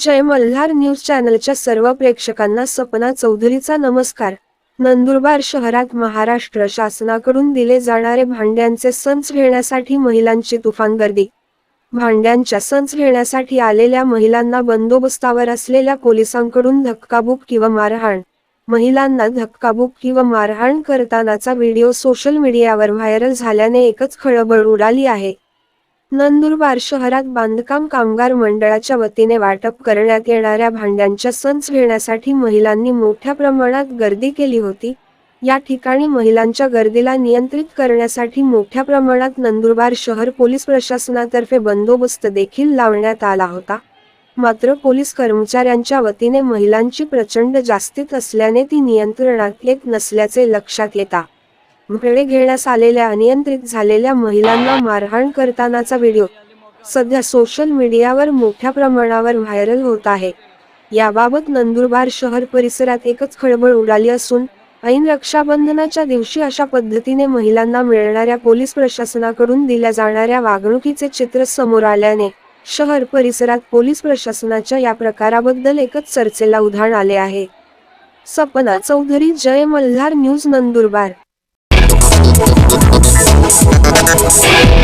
जय Malhar news चॅनलच्या सर्व प्रेक्षकांना सपना चौधरीचा नमस्कार. नंदुरबार शहरात महाराष्ट्र शासनाकडून दिले जाणारे भांड्यांचे संच घेण्यासाठी महिलांची तुफान गर्दी. भांड्यांच्या संच घेण्यासाठी आलेल्या महिलांना बंदोबस्तावर असलेल्या पोलिसांकडून धक्काबुक किंवा मारहाण. महिलांना धक्काबुक किंवा मारहाण करतानाचा व्हिडिओ सोशल मीडियावर व्हायरल झाल्याने एकच खळबळ उडाली आहे. नंदुरबार शहरात बांधकाम कामगार मंडळाच्या वतीने वाटप करण्यात येणाऱ्या भांड्यांच्या संच घेण्यासाठी महिलांनी मोठ्या प्रमाणात गर्दी केली होती. या ठिकाणी महिलांच्या गर्दीला नियंत्रित करण्यासाठी मोठ्या प्रमाणात नंदुरबार शहर पोलीस प्रशासनातर्फे बंदोबस्त देखील लावण्यात आला होता. मात्र पोलीस कर्मचाऱ्यांच्या वतीने महिलांची प्रचंड जास्तीत असल्याने ती नियंत्रणात येत नसल्याचे लक्षात येता. भेडे घेण्यास आलेल्या अनियंत्रित झालेल्या महिलांना मारहाण करतानाचा व्हिडिओ सध्या सोशल मीडियावर मोठ्या प्रमाणावर व्हायरल होत आहे. याबाबत नंदुरबार शहर परिसरात एकच खळबळ उडाली असून ऐन रक्षाबंधनाच्या दिवशी अशा पद्धतीने महिलांना मिळणाऱ्या पोलीस प्रशासनाकडून दिल्या जाणाऱ्या वागणुकीचे चित्र समोर आल्याने शहर परिसरात पोलीस प्रशासनाच्या या प्रकाराबद्दल एकच चर्चेला उधाण आले आहे. Sapna Chaudhary Jai Malhar news Nandurbar. Thank you.